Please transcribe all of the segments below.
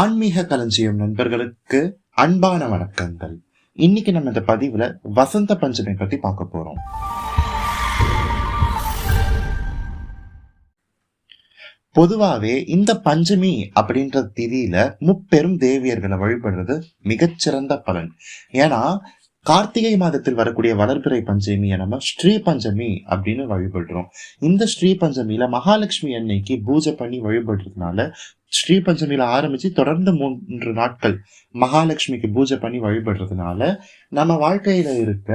ஆன்மீக களஞ்சியம் நண்பர்களுக்கு அன்பான வணக்கங்கள். இன்னைக்கு நம்ம இந்த பதிவுல வசந்த பஞ்சமி பத்தி பார்க்க போறோம். பொதுவாவே இந்த பஞ்சமி அப்படின்ற திதியில முப்பெரும் தேவியர்களை வழிபடுறது மிகச்சிறந்த பலன். ஏன்னா கார்த்திகை மாதத்தில் வரக்கூடிய வளர்பிறை பஞ்சமியை நம்ம ஸ்ரீ பஞ்சமி அப்படின்னு வழிபடுறோம். இந்த ஸ்ரீ பஞ்சமியில மகாலட்சுமி அன்னைக்கு பூஜை பண்ணி வழிபடுறதுனால ஸ்ரீ பஞ்சமியில ஆரம்பிச்சு தொடர்ந்து மூன்று நாட்கள் மகாலட்சுமிக்கு பூஜை பண்ணி வழிபடுறதுனால நம்ம வாழ்க்கையில இருக்க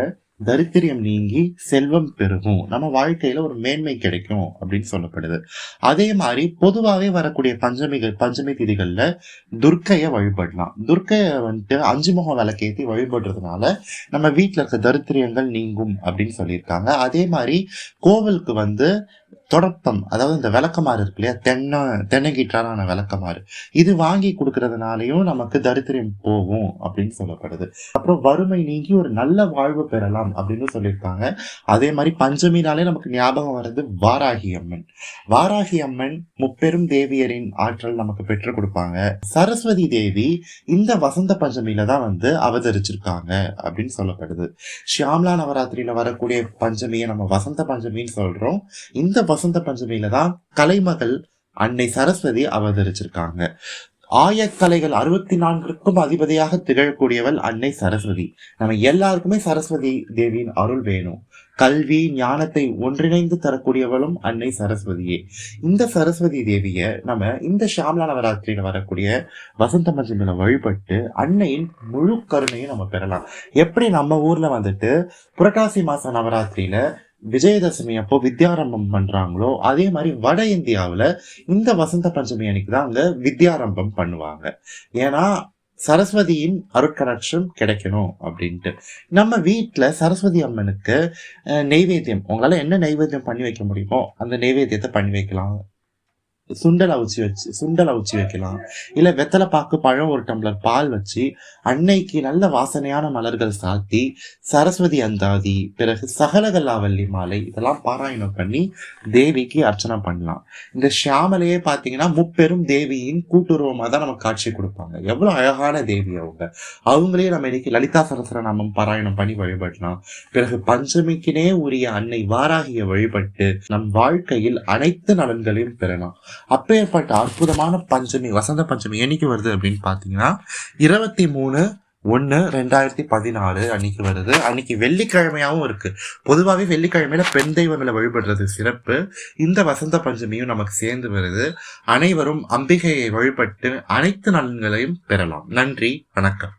தரித்திரியம் நீங்கி செல்வம் பெருகும். நம்ம வாழ்க்கையில ஒரு மேன்மை கிடைக்கும் அப்படின்னு சொல்லப்படுது. அதே மாதிரி பொதுவாகவே வரக்கூடிய பஞ்சமிகள் பஞ்சமி திதிகள்ல துர்க்கைய வழிபடலாம். துர்க்கைய வந்துட்டு அஞ்சு முகம் விளக்கேத்தி வழிபடுறதுனால நம்ம வீட்டில் இருக்க தரித்திரியங்கள் நீங்கும் அப்படின்னு சொல்லியிருக்காங்க. அதே மாதிரி கோவிலுக்கு வந்து தொடப்பம் அதாவது இந்த விளக்கமாறு இருக்கு இல்லையா? தென்னை தென்னங்கீற்றாலான விளக்கமாறு. இது வாங்கி கொடுக்கறதுனாலையும் நமக்கு தரித்திரம் போகும் அப்படின்னு சொல்லப்படுது. அப்புறம் வறுமை நீங்கி ஒரு நல்ல வாழ்வு பெறலாம் அப்படின்னு சொல்லியிருக்காங்க. அதே மாதிரி பஞ்சமினாலே நமக்கு ஞாபகம் வர்றது வாராகி அம்மன் வாராகி அம்மன் முப்பெரும் தேவியரின் ஆற்றல் நமக்கு பெற்றுக் கொடுப்பாங்க. சரஸ்வதி தேவி இந்த வசந்த பஞ்சமியில தான் வந்து அவதரிச்சிருக்காங்க அப்படின்னு சொல்லப்படுது. ஷியாம்லா நவராத்திரியில வரக்கூடிய பஞ்சமியை நம்ம வசந்த பஞ்சமின்னு சொல்றோம். இந்த வசந்த பஞ்சமியில தான் கலைமகள் அன்னை சரஸ்வதி அவதரிச்சிருக்காங்க. ஆயக்கலைகள் அறுபத்தி நான்கிற்கும் அதிபதியாக திகழக்கூடியவள் அன்னை சரஸ்வதி. நம்ம எல்லாருக்குமே சரஸ்வதி தேவியின் அருள் வேணும். கல்வி ஞானத்தை ஒன்றிணைந்து தரக்கூடியவளும் அன்னை சரஸ்வதியே. இந்த சரஸ்வதி தேவிய நம்ம இந்த ஷாம்லா நவராத்திரியில வரக்கூடிய வசந்த பஞ்சமியில வழிபட்டு அன்னையின் முழு கருணையும் நம்ம பெறலாம். எப்படி நம்ம ஊர்ல வந்துட்டு புரட்டாசி மாச நவராத்திரியில விஜயதசமி அப்போ வித்யாரம்பம் பண்றாங்களோ அதே மாதிரி வட இந்தியாவில் இந்த வசந்த பஞ்சமி அன்னைக்கு தான் அங்க வித்யாரம்பம் பண்ணுவாங்க. ஏன்னா சரஸ்வதியின் அருட்கடாட்சம் கிடைக்கணும் அப்படின்ட்டு. நம்ம வீட்டில் சரஸ்வதி அம்மனுக்கு நெய்வேத்தியம் உங்களால் என்ன நெய்வேத்தியம் பண்ணி வைக்க முடியுமோ அந்த நெய்வேத்தியத்தை பண்ணி வைக்கலாம். சுண்டல் அவிச்சு வச்சு சுண்டல் அவிச்சு வைக்கலாம். இல்லை வெத்தலை பாக்கு பழம் ஒரு டம்ளர் பால் வச்சு அன்னைக்கு நல்ல வாசனையான மலர்கள் சாத்தி சரஸ்வதி அந்தாதி பிறகு சகலகல்லாவல்லி மாலை இதெல்லாம் பாராயணம் பண்ணி தேவிக்கு அர்ச்சனை பண்ணலாம். இந்த ஷியாமலையே பார்த்தீங்கன்னா முப்பெரும் தேவியின் கூட்டுருவமாக தான் நமக்கு காட்சி கொடுப்பாங்க. எவ்வளோ அழகான தேவி அவங்க. அவங்களே நம்ம இன்னைக்கு லலிதா சரஸ்வர நாமம் பாராயணம் பண்ணி வழிபடலாம். பிறகு பஞ்சமிக்கினே உரிய அன்னை வாராகிய வழிபட்டு நம் வாழ்க்கையில் அனைத்து நலன்களையும் பெறலாம். அப்பேற்பட்ட அற்புதமான பஞ்சமி வசந்த பஞ்சமி என்னைக்கு வருது அப்படின்னு பார்த்தீங்கன்னா இருபத்தி மூணு ஒன்று ரெண்டாயிரத்தி பதினாலு அன்னைக்கு வருது. அன்னைக்கு வெள்ளிக்கிழமையாகவும் இருக்கு. பொதுவாகவே வெள்ளிக்கிழமையில பெண் தெய்வங்களை வழிபடுறது சிறப்பு. இந்த வசந்த பஞ்சமியும் நமக்கு சேர்ந்து வருது. அனைவரும் அம்பிகையை வழிபட்டு அனைத்து நலன்களையும் பெறலாம். நன்றி வணக்கம்.